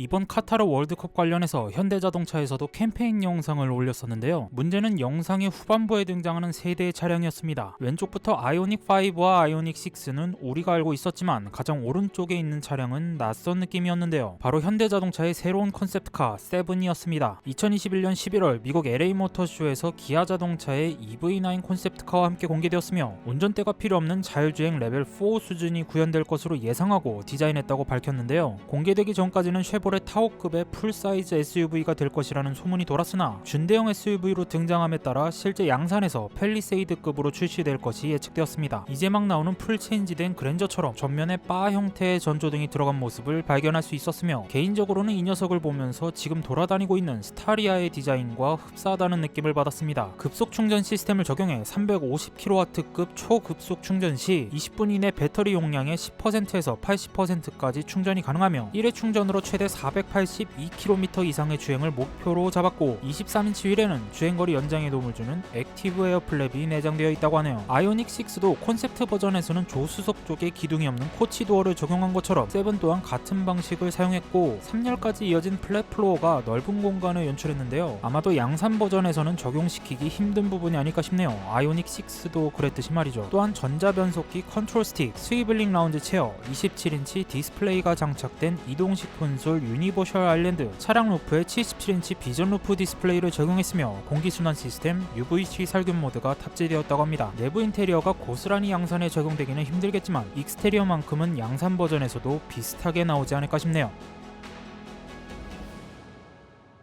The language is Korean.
이번 카타르 월드컵 관련해서 현대자동차에서도 캠페인 영상을 올렸었는데요. 문제는 영상의 후반부에 등장하는 세 대의 차량이었습니다. 왼쪽부터 아이오닉 5와 아이오닉 6는 우리가 알고 있었지만 가장 오른쪽에 있는 차량은 낯선 느낌이었는데요. 바로 현대자동차의 새로운 컨셉카 세븐이었습니다. 2021년 11월 미국 LA 모터쇼에서 기아 자동차의 EV9 콘셉트카와 함께 공개되었으며 운전대가 필요 없는 자율주행 레벨 4 수준이 구현될 것으로 예상하고 디자인했다고 밝혔는데요. 공개되기 전까지는 쉐보 레 타오급의 풀사이즈 SUV가 될 것이라는 소문이 돌았으나 준대형 SUV로 등장함에 따라 실제 양산에서 펠리세이드급으로 출시될 것이 예측되었습니다. 이제 막 나오는 풀 체인지된 그랜저처럼 전면에 바 형태의 전조등이 들어간 모습을 발견할 수 있었으며 개인적으로는 이 녀석을 보면서 지금 돌아다니고 있는 스타리아의 디자인과 흡사하다는 느낌을 받았습니다. 급속 충전 시스템을 적용해 350kW급 초급속 충전 시 20분 이내 배터리 용량의 10%에서 80%까지 충전이 가능하며 1회 충전으로 최대 482km 이상의 주행을 목표로 잡았고 23인치 휠에는 주행거리 연장에 도움을 주는 액티브 에어 플랩이 내장되어 있다고 하네요. 아이오닉 6도 콘셉트 버전에서는 조수석 쪽에 기둥이 없는 코치 도어를 적용한 것처럼 세븐 또한 같은 방식을 사용했고 3열까지 이어진 플랫 플로어가 넓은 공간을 연출했는데요. 아마도 양산 버전에서는 적용시키기 힘든 부분이 아닐까 싶네요. 아이오닉 6도 그랬듯이 말이죠. 또한 전자 변속기 컨트롤 스틱, 스위블링 라운지 체어, 27인치 디스플레이가 장착된 이동식 콘솔 유니버셜 아일랜드, 차량 루프에 77인치 비전 루프 디스플레이를 적용했으며 공기순환 시스템 UVC 살균 모드가 탑재되었다고 합니다. 내부 인테리어가 고스란히 양산에 적용되기는 힘들겠지만 익스테리어만큼은 양산 버전에서도 비슷하게 나오지 않을까 싶네요.